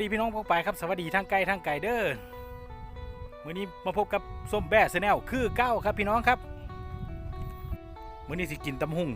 ดีพี่น้องพวกไปครับสวัสดีทางไกลทางไกลเด้อมื้อนี้มาพบกับส้มแบ่แนลคือเก้าครับพี่น้องครับมื้อนี้สิกินตำหุ่ง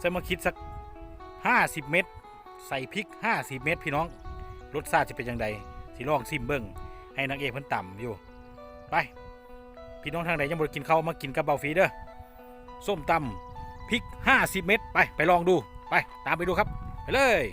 ใส่มาคิดสัก 50 เม็ดใส่พริก 50 เม็ดพี่น้องรสชาติจะเป็นยังไงสิลองซิมเบิ้งให้นางเอกเพิ่นต่ำอยู่ไปพี่น้องทางไหนยังบ่กินข้าวมากินกับเบาฟีเด้อส้มตำพริก 50 เม็ดไปไปลองดูไปตามไปดูครับไปเลย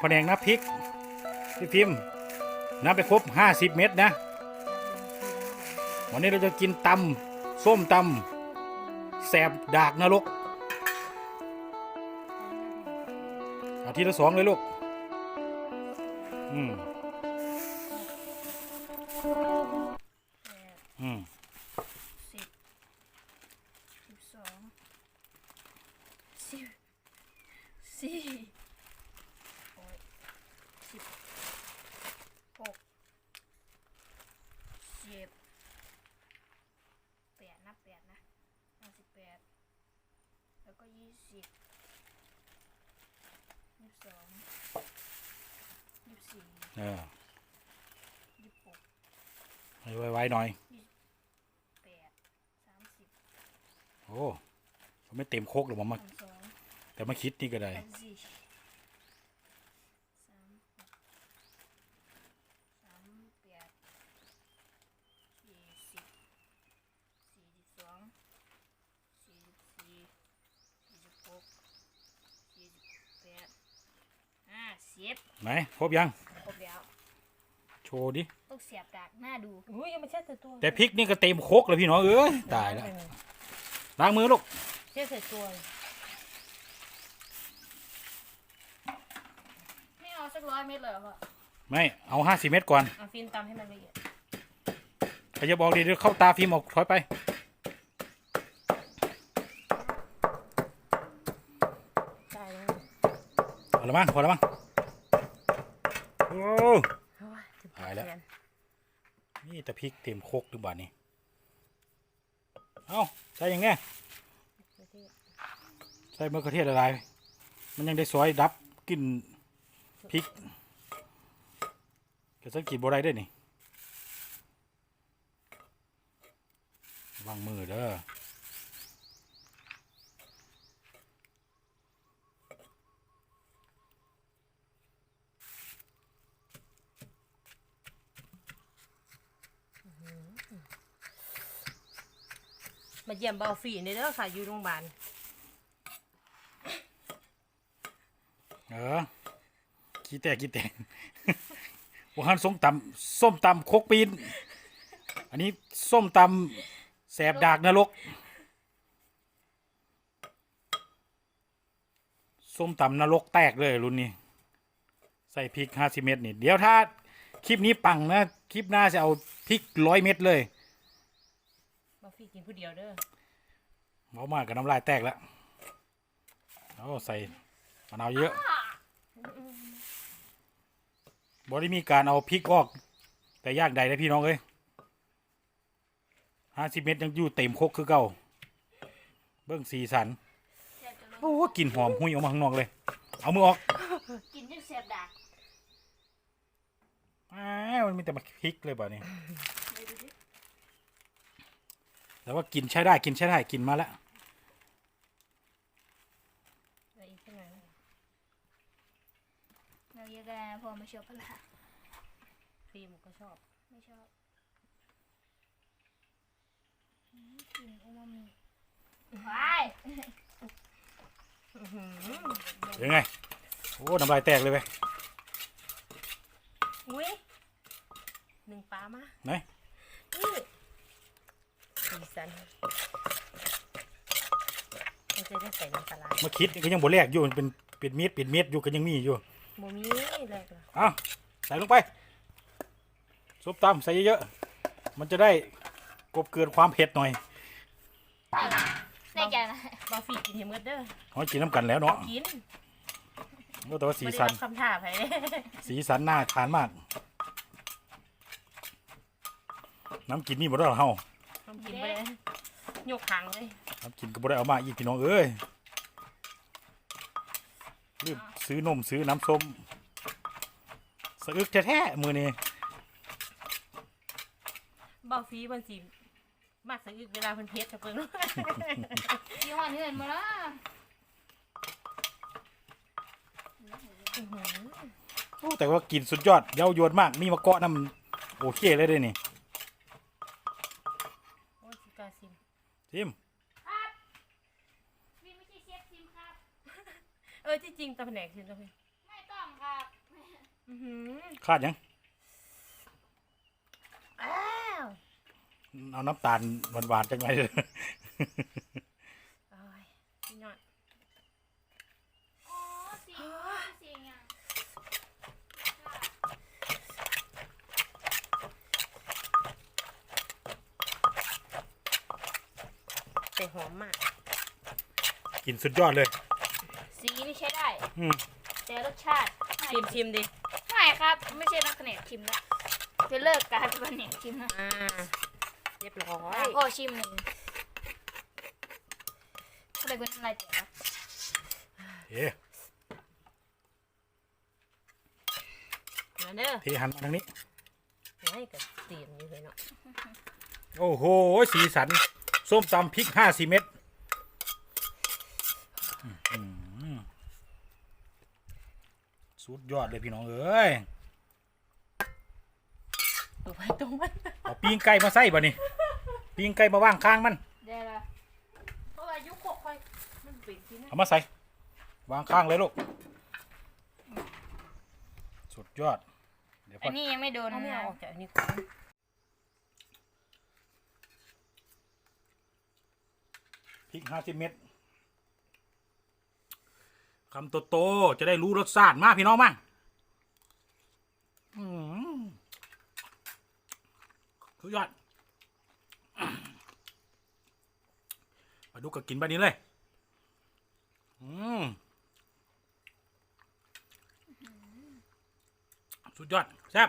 แผนงนับพริกพี่พิมพ์นับไปครบ50เม็ดนะ วันนี้เราจะกินตำส้มตำแสบดากนรกอาทีละสองเลยลูก อืม อืม สิบสิบสองสิบสี่โอ้ยสิบหกสิบแปดนะแปดนะห้าสิบแปดแล้วก็ยี่สิบยี่สิบสองยี่สิบสี่ เออยี่สิบหกให้ไวๆหน่อย แปดสามสิบโอ้เขาไม่เต็มโคกหรอกผมมาสามสองแต่มาคิดนี่ก็ได้สามสี่สามหกสามแปดสี่สิบสี่สิบสองสี่สิบสี่สี่สิบหกสี่สิบแปดห้า สิบไหนครบยัง ครบแล้วโชว์ดิ ต้องเสียบดากหน้าดูอุ้ยยังไม่เช็ดใส่ตัวแต่พริกนี่ก็เต็มโคกเลยพี่น้องเอ้ยตายแล้วล้างมือลูกเช็ดใส่ตัวเลยไม่เอาสักร้อยเม็ดเลยเหรอพ่อไม่เอาห้าสิเม็ดก่อนเอาฟิล์มตำให้มันละเอียดใครจะบอกดีเดี๋ยวเข้าตาฟิล์มออกถอยไป ตายแล้วพอแล้วมั้งพอแล้วมั้งโอ้โอ้ยเจ็บตายแล้ว นี่แต่พริกเต็มโคกหรือบ่านี่เอาใส่ย่างเงี้ยประเทศใส่มะเขือเทศอะไรมันยังได้ซอยดับกลิ่นพริกกระสังกีบอะไรได้นี่วางมือเด้อ มาเยี่ยมเบาฝีในเด้อค่ะอยู่โรงพยาบาลเออขี้แตกขี้แตกวันหันส้มตำส้มตำโคกปีน อันนี้ส้มตำแสบดากนรก ส้มตำนรกแตกเลยรุ่นนี้ ใส่พริกห้าสิเม็ดนี่ เดี๋ยวถ้าคลิปนี้ปังนะ คลิปหน้าจะเอาพริกร้อยเม็ดเลยาฟี่กินผู้เดียวเด้อเมามากกับน้ำลายแตกแล้วเอาใส่มะนาวเยอะบอได้มีการเอาพริกออก แต่ยากใดนะพี่น้องเอ้ยห้าสิบเมตรยังอยู่เต็มโคกคือเก่า เบิ้งสีสันแซ่บจะลงโอ้กลิ่นหอมหุ้ยออกมาข้างนอกเลย เอามือออกกินจนแซ่บดักอ้าวมันมีแต่มาพริกเลยบ่เนี่ยไปดูดิ แต่ว่ากินใช้ได้กินใช้ได้กินมาแล้วเอาอีกสักหน่อยนะเราเยอะกันพอไม่ชอบปลาร้าฟิล์มก็ชอบ ไม่ชอบอืมกลินอูมามิว้ายอื้อหือยังไงโอ้น้ำลายแตกเลยไปอุ้ยหนึ่งปลามาไหนนี่สี สันมันจะได้ใส่น้ำปลาร้ามาคิดก็ยังบ่แลกอยู่มันเป็นเป็นเม็ดเป็นเม็ดอยู่ก็ยังมีอยู่โมมีแรกเหรอเอาใส่ลงไปซุปตำใส่เยอะๆมันจะได้กบเกินความเผ็ดหน่อยได้แก่นะบาฟี่กินเห็มกันเด้อขอกินน้ำกันแล้วเนาะกินก็แต่ว่าสีไม่ได้สันรับคำถามไปสีสันน่าทานมาก น้ำกินนี่บ่ได้หรอเฮา ต้องกินไปเลย ยกหางเลยน้ำกินก็บ่ได้เอามาอีกพี่น้องเอ้ยรีบซื้อนมซื้อน้ำส้มสะอึกแท้ๆมือนี้บาฟี่มันสีมากสะอึกเวลาเพิ่นเพชรจะเพิ่นยี่ห้อนี้เห็นมาแล้วอื้อหือโอ้แต่ว่ากินสุดยอดเย้ายวนมาก มีมะเกาะน้ำโอเคเลยเด้นี่ โอ้ยสิกาซิม ทิมครับพี่ไม่ใช่เชฟซิมครับ เออที่จริงตะแผนกซิมตะเพนไม่ต้องครับอื้อหือคาดยัง อ้าว เอาน้ำตาลหวานๆจังไงเลย โอ้ยพี่ยอด อ๋อสีสีอย่าง แต่ห อมมากกินสุดยอดเลย สีนี่ใช้ได้ อืมแต่รสชาติชิมชิมดิไม่ครับ ไม่ใช่นักแผนกชิมแล้วจะเลิกการเป็นแผนกชิมนะอ่าเรียบร้อยอะพ่อชิมหนึ่งก็เลยเป็นอะไรเจ๋อเอ๊ะมาเด้อเทหันมาทางนี้ให้กับเตรียมอยู่เลยเนาะโอ้โห สีสัน ส้มตำพริกห้าสี่เม็ดอื้อหือสุดยอดเลยพี่น้องเอ้ยตัวไปตรงมันเอาปีงไก่มาใส่บ่นี่ปีงไก่มาว่างข้างมันได้ละเพราะอายุโคกค่อยมันเป็นที่นั่นเอามาใส่วางข้างเลยลูกสุดยอดเดี๋ยวพอัอนนี้ยังไม่โดนเอาไม่นะเอาออกจากอันนี้ก่อน พริกห้าสิบเม็ดคำโตๆจะได้รู้รสชาติมากพี่น้องมั่งสุดยอดปลาดุกก็กินแบบนี้เลย อืมสุดยอดแซ่บ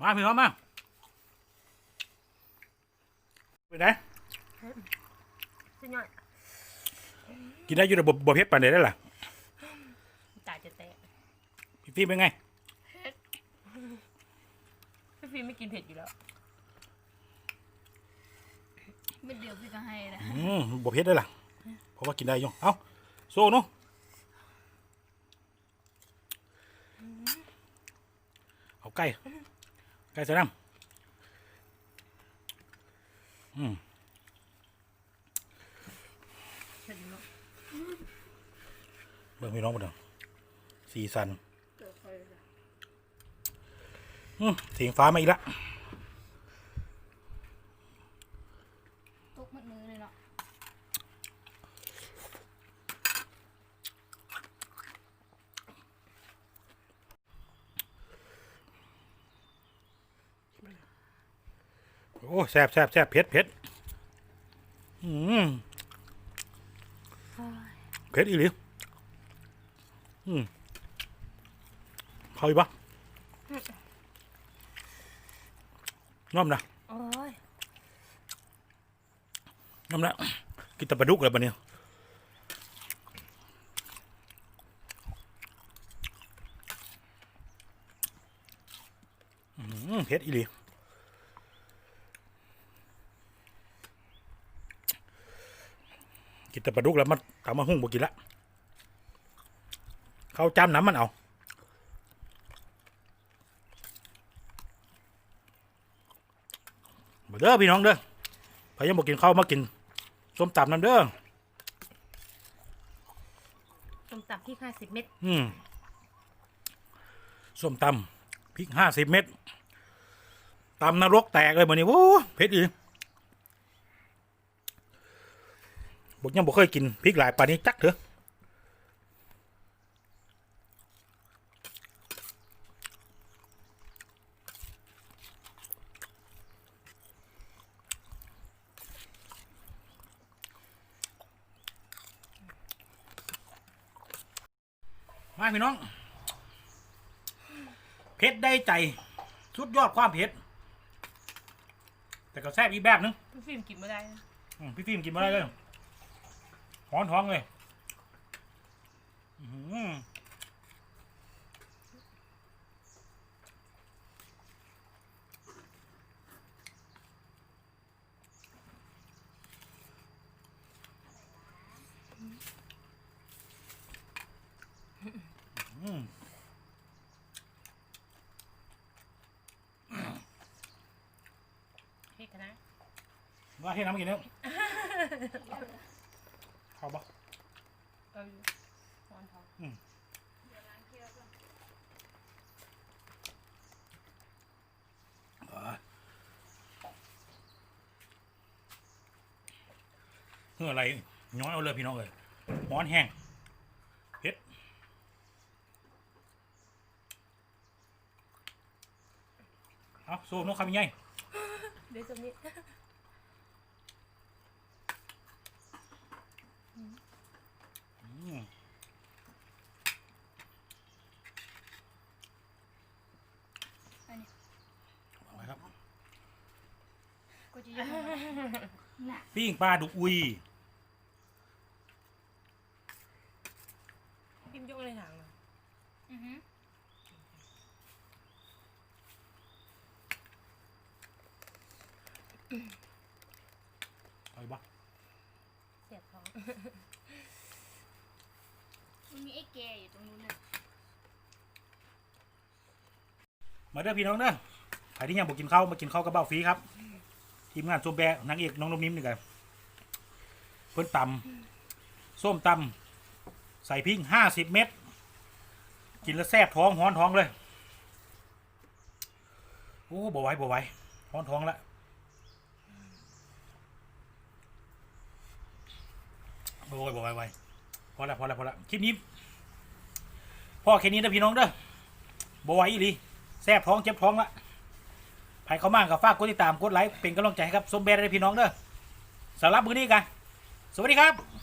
มาพี่น้องมา ไปไหนพี่ยอดกินได้อยู่ในบบเพชรปันเดได้ล่ะตาจะแตกพี่ฟิล์มเป็นไง พี่ฟิล์มไม่กินเผ็ดอยู่แล้วไม่เดียวพี่ก็ให้นะอืมบเพชรได้ล่ะเพราะว่ากินได้อยู่เอ้าโซ่เนาะเอาไก่ไก่ใส่น้ำ เบอยู่เนาะเบิ่งพี่น้องมาดูสีสันเสียงฟ้ามาอีกแล้ว ตุกมัดมือเลยเนาะ อ้แซ่บแซ่บแซ่บเผ็ดเผ็ดอืมเผ็ดอีหลีอืมเข้าอีกปะน้อมนะโอ้ยน้ำละกินแต่ปลาดุกเลยปะเนี่ยอื้อเผ็ดอีหลีกิน แต่ปลาดุกแล้วมันตามมาหุ่งบ่กินละเขาจำน้ำมันเอามาเด้อพี่น้องเด้อพยายามบอกกินข้าวมากินส้มตำน้ำเด้อต้มตับที่ห้าสิบเม็ดอืมส้มตำพริกห้าสิบเม็ดตำนรกแตกเลยมันนี่โอ้เผ็ดอี บอกยังบอกเคยกินพริกหลายป่านนี้จักเถอะมาพี่น้องเผ็ดได้ใจสุดยอดความเผ็ด แต่ก็แซ่บอีกแบบนึงพี่ฟิล์มกินไม่ได้นะ อืมพี่ฟิล์มกินมาได้เลย ห้อนท้องเลยอื้อหืออืมเฮ้ยกันนะว่าให้น้ำกินเนี่ย เข้าปะเอาอยู่ร้อนท้องเพื่ออะไรย้อยเอาเลยพี่น้องเลยร้อนแห้งเผ็ดเอาสู้นกคำยังไงเดี๋ยวตรงนี้ อืม อันนี้ เอาไว้ครับ กูจะยัง น่ะปิ้งปลาดุกอุยพิมพ์ยกเลยหางเลยอือหือเอาอีกปะเสียบท้องมันมีไอ้แกอยู่ตรงนู้นน่ะมาเด้อพี่น้องเด้อใครที่ยังบอกกินข้าวมากินข้าวกับเบ้าฟรีครับ ทีมงานส้มแบะนางเอกน้องนมนิ่มนี่กันเพิ่นตำส้มตำใส่พริกห้าสิบเม็ดกินแล้วแซ่บท้องห้อนท้องเลยโอ้บ่ไหวบ่ไหวห้อนท้องละบ่ไหวบ่ไหวไหวพอละพอละพอละคลิปนี้พ่อแค่นี้นะพี่น้องเด้อบ่ไหวอีหลีแซ่บท้องเจ็บท้องละ ใครเขามากกับฝากกดติดตามกดไลค์เป็นกำลังใจให้ครับสมแบรได้พี่น้องเด้อสำหรับมื้อนี้กันสวัสดีครับ